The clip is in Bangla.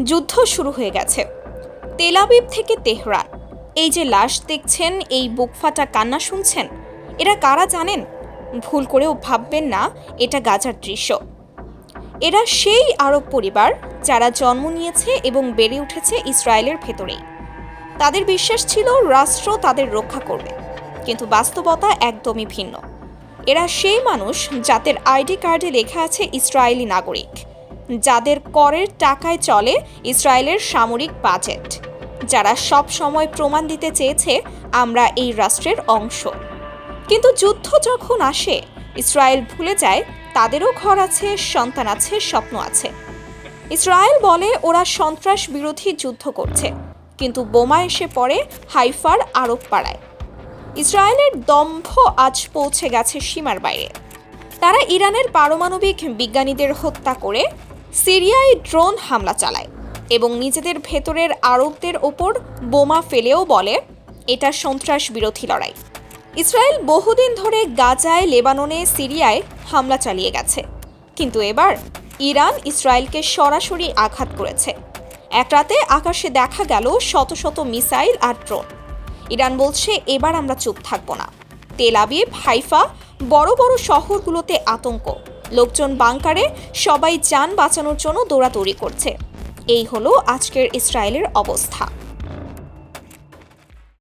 যুদ্ধ শুরু হয়ে গেছে। তেলাবিব থেকে তেহরান এই যে লাশ দেখছেন, এই বুকফাটা কান্না শুনছেন? এরা কারা জানেন? ভুল করেও ভাববেন না, এটা গাজার দৃশ্য। এরা সেই আরব পরিবার যারা জন্ম নিয়েছে এবং বেড়ে উঠেছে ইসরায়েলের ভেতরেই। তাদের বিশ্বাস ছিল রাষ্ট্র তাদের রক্ষা করবে, কিন্তু বাস্তবতা একদমই ভিন্ন। এরা সেই মানুষ যাদের আইডি কার্ডে লেখা আছে ইসরায়েলি নাগরিক। যাদের করের টাকায় চলে ইসরায়েলের সামরিক বাজেট। যারা সব সময় প্রমাণ দিতে চেয়েছে আমরা এই রাষ্ট্রের অংশ। কিন্তু যুদ্ধ যখন আসে, ইসরায়েল ভুলে যায় তাদেরও ঘর আছে, সন্তান আছে, স্বপ্ন আছে। ইসরায়েল বলে ওরা সন্ত্রাস বিরোধী যুদ্ধ করছে, কিন্তু বোমা এসে পড়ে হাইফার আরব পাড়ায়। ইসরায়েলের দম্ভ আজ পৌঁছে গেছে সীমার বাইরে। তারা ইরানের পারমাণবিক বিজ্ঞানীদের হত্যা করে সিরিয়ায় ড্রোন হামলা চালায় এবং নিজেদের ভেতরের আরবদের ওপর বোমা ফেলেও বলে, এটা সন্ত্রাস বিরোধী লড়াই। ইসরায়েল বহুদিন ধরে গাজায়, লেবাননে, সিরিয়ায় হামলা চালিয়ে গেছে। কিন্তু এবার ইরান ইসরায়েলকে সরাসরি আঘাত করেছে। এক রাতে আকাশে দেখা গেল শত শত মিসাইল আর ড্রোন। ইরান বলছে, এবার আমরা চুপ থাকব না। তেল আবিব, হাইফা, বড় বড় শহরগুলোতে আতঙ্ক। লোকজন বাংকারে সবাই যান বাঁচানোর জন্য দৌড়াদৌড়ি করছে। এই হলো আজকের ইসরায়েলের অবস্থা।